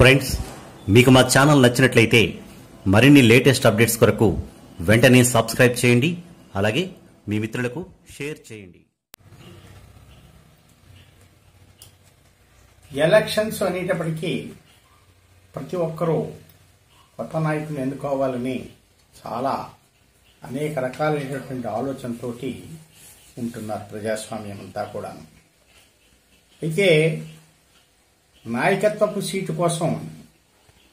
Friends మీకు మా channel నచ్చినట్లయితే మరిన్ని లేటెస్ట్ అప్డేట్స్ కొరకు వెంటనే సబ్స్క్రైబ్ చేయండి అలాగే మీ మిత్రులకు షేర్ చేయండి. ఎలక్షన్స్ అనేటప్పటికీ ప్రతి ఒక్కరూ కొత్త నాయకుని ఎన్నుకోవాలని చాలా అనేక రకాలైనటువంటి ఆలోచనతోటి ఉంటున్నారు ప్రజాస్వామ్యం అంతా కూడా అయితే నాయకత్వపు సీటు కోసం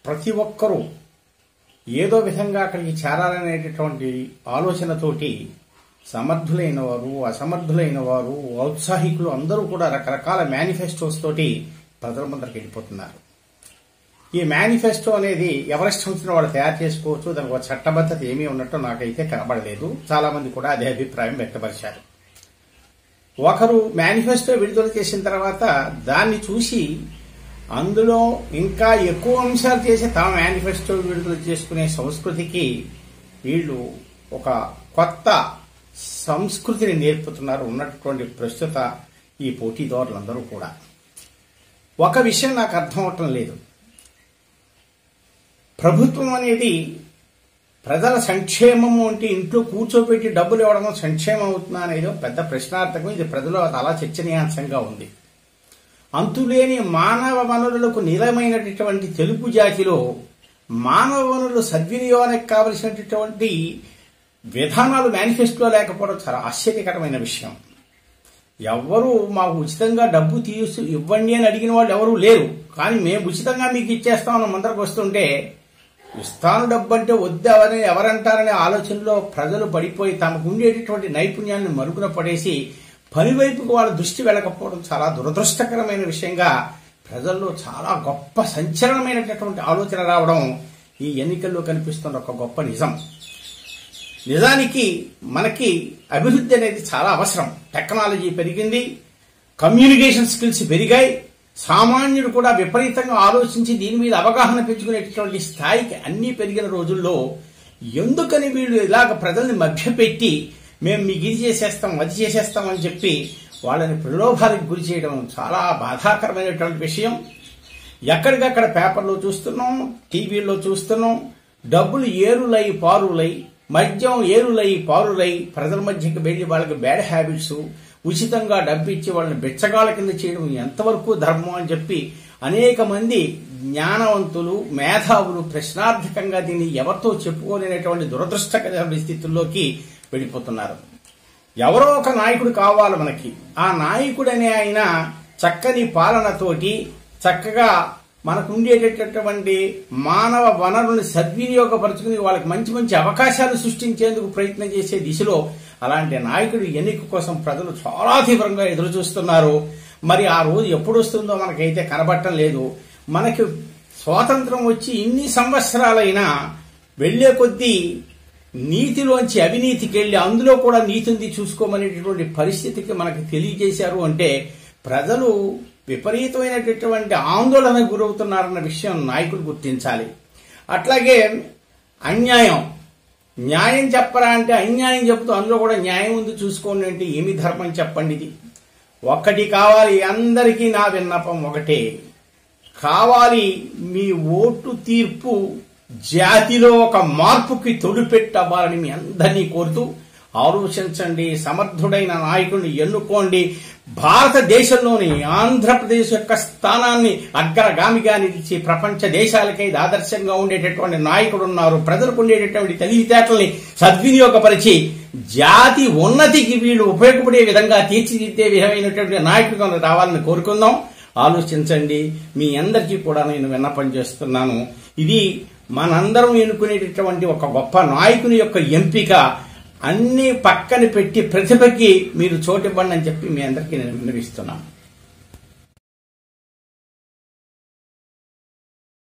ప్రతి ఒక్కరూ ఏదో విధంగా అక్కడికి చేరాలనేటటువంటి ఆలోచనతోటి సమర్థులైన వారు అసమర్థులైన వారు ఔత్సాహికులు అందరూ కూడా రకరకాల మేనిఫెస్టోస్ తోటి ప్రజల ముందరికి వెళ్ళిపోతున్నారు. ఈ మేనిఫెస్టో అనేది ఎవరెస్ట్ వచ్చిన వాళ్ళు తయారు చేసుకోవచ్చు దానికి ఒక చట్టబద్ధత ఏమీ ఉన్నట్టు నాకైతే కనబడలేదు. చాలా మంది కూడా అదే అభిప్రాయం వ్యక్తపరిచారు. ఒకరు మేనిఫెస్టో విడుదల చేసిన తర్వాత దాన్ని చూసి అందులో ఇంకా ఎక్కువ అంశాలు చేసి తమ మేనిఫెస్టో విడుదల చేసుకునే సంస్కృతికి వీళ్ళు ఒక కొత్త సంస్కృతిని నేర్పుతున్నారు ఉన్నటువంటి ప్రస్తుత ఈ పోటీదారులందరూ కూడా. ఒక విషయం నాకు అర్థం అవటం లేదు. ప్రభుత్వం అనేది ప్రజల సంక్షేమము అంటే ఇంట్లో కూర్చోబెట్టి డబ్బులు ఇవ్వడం సంక్షేమం అవుతుందా అనేది పెద్ద ప్రశ్నార్థకం. ఇది ప్రజలు అలా చర్చనీయాంశంగా ఉంది. అంతులేని మానవ వనరులకు నిలమైనటువంటి తెలుగు జాతిలో మానవ వనరులు సద్వినియోగానికి కావలసినటువంటి విధానాలు మేనిఫెస్టోలో లేకపోవడం చాలా ఆశ్చర్యకరమైన విషయం. ఎవ్వరూ మాకు ఉచితంగా డబ్బు తీసు ఇవ్వండి అని అడిగిన వాళ్ళు ఎవరూ లేరు. కానీ మేము ఉచితంగా మీకు ఇచ్చేస్తామని ముందరకు వస్తుంటే ఇస్తాను డబ్బు అంటే వద్దావని ఎవరంటారనే ఆలోచనలో ప్రజలు పడిపోయి తమకు ఉండేటటువంటి నైపుణ్యాన్ని మరుగున పడేసి పని వైపుకు వాళ్ళ దృష్టి వెళ్ళకపోవడం చాలా దురదృష్టకరమైన విషయంగా ప్రజల్లో చాలా గొప్ప సంచలనమైనటువంటి ఆలోచన రావడం ఈ ఎన్నికల్లో కనిపిస్తున్న ఒక గొప్ప నిజం. నిజానికి మనకి అభివృద్ధి అనేది చాలా అవసరం. టెక్నాలజీ పెరిగింది కమ్యూనికేషన్ స్కిల్స్ పెరిగాయి సామాన్యుడు కూడా విపరీతంగా ఆలోచించి దీని మీద అవగాహన పెంచుకునేటటువంటి స్థాయికి అన్నీ పెరిగిన రోజుల్లో ఎందుకని వీళ్ళు ఇలాగ ప్రజల్ని మభ్యపెట్టి మేము మీకు ఇది చేసేస్తాం అది చేసేస్తాం అని చెప్పి వాళ్ళని ప్రలోభాలకు గురి చేయడం చాలా బాధాకరమైనటువంటి విషయం. ఎక్కడికక్కడ పేపర్లో చూస్తున్నాం టీవీల్లో చూస్తున్నాం డబ్బులు ఏరులై పారులై మద్యం ఏరులై పారులై ప్రజల మధ్యకి వెళ్ళి వాళ్ళకి బ్యాడ్ హ్యాబిట్స్ ఉచితంగా డబ్బు ఇచ్చి వాళ్ళని బిచ్చగాళ్ళ కింద చేయడం ఎంతవరకు ధర్మం అని చెప్పి అనేక మంది జ్ఞానవంతులు మేధావులు ప్రశ్నార్థకంగా దీన్ని ఎవరితో చెప్పుకోలేనటువంటి దురదృష్టకర పరిస్థితుల్లోకి వెళ్ళిపోతున్నారు ఎవరో ఒక నాయకుడు కావాలి మనకి. ఆ నాయకుడనే ఆయన చక్కని పాలనతోటి చక్కగా మనకు ఉండేటటువంటి మానవ వనరులను సద్వినియోగపరచుకుని వాళ్ళకి మంచి మంచి అవకాశాలు సృష్టించేందుకు ప్రయత్నం చేసే దిశలో అలాంటి నాయకుడు ఎన్నిక కోసం ప్రజలు చాలా తీవ్రంగా ఎదురు చూస్తున్నారు. మరి ఆ రోజు ఎప్పుడు వస్తుందో మనకైతే కనబట్టం లేదు. మనకి స్వాతంత్రం వచ్చి ఇన్ని సంవత్సరాలైనా వెళ్ళే కొద్దీ నీతిలోంచి అవినీతికి వెళ్ళి అందులో కూడా నీతిని చూసుకోమనేటటువంటి పరిస్థితికి మనకు తెలియజేశారు అంటే ప్రజలు విపరీతమైనటువంటి ఆందోళనకు గురవుతున్నారన్న విషయం నాయకులు గుర్తించాలి. అట్లాగే అన్యాయం. న్యాయం చెప్పరా అంటే అన్యాయం చెప్తూ అందులో కూడా న్యాయం ఉంది చూసుకోండి అంటే ఏమి ధర్మం చెప్పండి ఇది. ఒక్కటి కావాలి అందరికీ నా విన్నపం ఒకటే. కావాలి మీ ఓటు తీర్పు జాతిలో ఒక మార్పుకి తొడిపెట్టవ్వాలని మీ అందరినీ కోరుతూ ఆలోచించండి సమర్థుడైన నాయకుడిని ఎన్నుకోండి. భారతదేశంలోని ఆంధ్రప్రదేశ్ యొక్క స్థానాన్ని అగ్రగామిగా నిలిచి ప్రపంచ దేశాలకై ఆదర్శంగా ఉండేటటువంటి నాయకుడు ఉన్నారు. ప్రజలకు ఉండేటటువంటి తెలివితేటల్ని సద్వినియోగపరిచి జాతి ఉన్నతికి వీళ్ళు ఉపయోగపడే విధంగా తీర్చిదిద్దే విధమైనటువంటి నాయకుడు రావాలని కోరుకుందాం. ఆలోచించండి. మీ అందరికీ కూడా నేను విన్నపం చేస్తున్నాను. ఇది మనందరం ఎన్నుకునేటటువంటి ఒక గొప్ప నాయకుని యొక్క ఎంపిక అన్ని పక్కన పెట్టి ప్రతిభకి మీరు చోటివ్వండి అని చెప్పి మీ అందరికీ నేను విన్నవిస్తున్నాను.